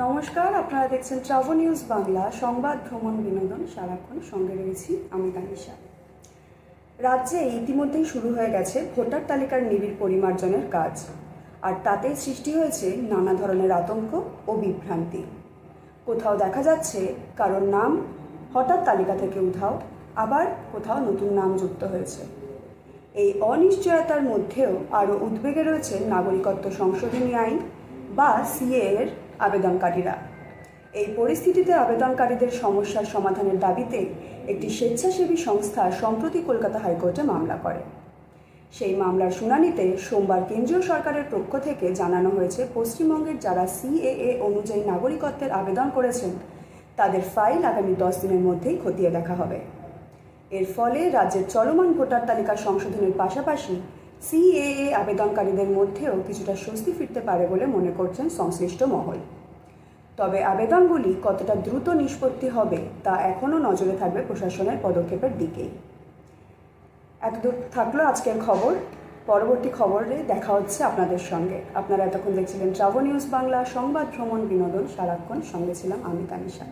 নমস্কার, আপনারা দেখছেন ট্রাভো নিউজ বাংলা, সংবাদ, ভ্রমণ, বিনোদন, সারাক্ষণ সঙ্গে রয়েছি আমি তানিশা। রাজ্যে ইতিমধ্যেই শুরু হয়ে গেছে ভোটার তালিকার নিবিড় পরিমার্জনের কাজ, আর তাতে সৃষ্টি হয়েছে নানা ধরনের আতঙ্ক ও বিভ্রান্তি। কোথাও দেখা যাচ্ছে কারোর নাম হঠাৎ তালিকা থেকে উধাও, আবার কোথাও নতুন নাম যুক্ত হয়েছে। এই অনিশ্চয়তার মধ্যেও আরও উদ্বেগে রয়েছে নাগরিকত্ব সংশোধনী আইন বা সিএ এর আবেদনকারীরা। এই পরিস্থিতিতে আবেদনকারীদের সমস্যার সমাধানের দাবিতে একটি স্বেচ্ছাসেবী সংস্থা সম্প্রতি কলকাতা হাইকোর্টে মামলা করে। সেই মামলার শুনানিতে সোমবার কেন্দ্রীয় সরকারের পক্ষ থেকে জানানো হয়েছে, পশ্চিমবঙ্গের যারা সিএএ অনুযায়ী নাগরিকত্বের আবেদন করেছেন, তাদের ফাইল আগামী দশ দিনের মধ্যেই খতিয়ে দেখা হবে। এর ফলে রাজ্যের চলমান ভোটার তালিকা সংশোধনের পাশাপাশি সিএএ আবেদনকারীদের মধ্যেও কিছুটা স্বস্তি ফিরতে পারে বলে মনে করছেন সংশ্লিষ্ট মহল। তবে আবেদনগুলি কতটা দ্রুত নিষ্পত্তি হবে তা এখনও নজরে থাকবে প্রশাসনের পদক্ষেপের দিকেই। এতদূর থাকল আজকের খবর। পরবর্তী খবরে দেখা হচ্ছে আপনাদের সঙ্গে। আপনারা এতক্ষণ দেখছিলেন ট্রাভো নিউজ বাংলা, সংবাদ ভ্রমণ বিনোদন, সারাক্ষণ সঙ্গে ছিলাম আমি তানিশা।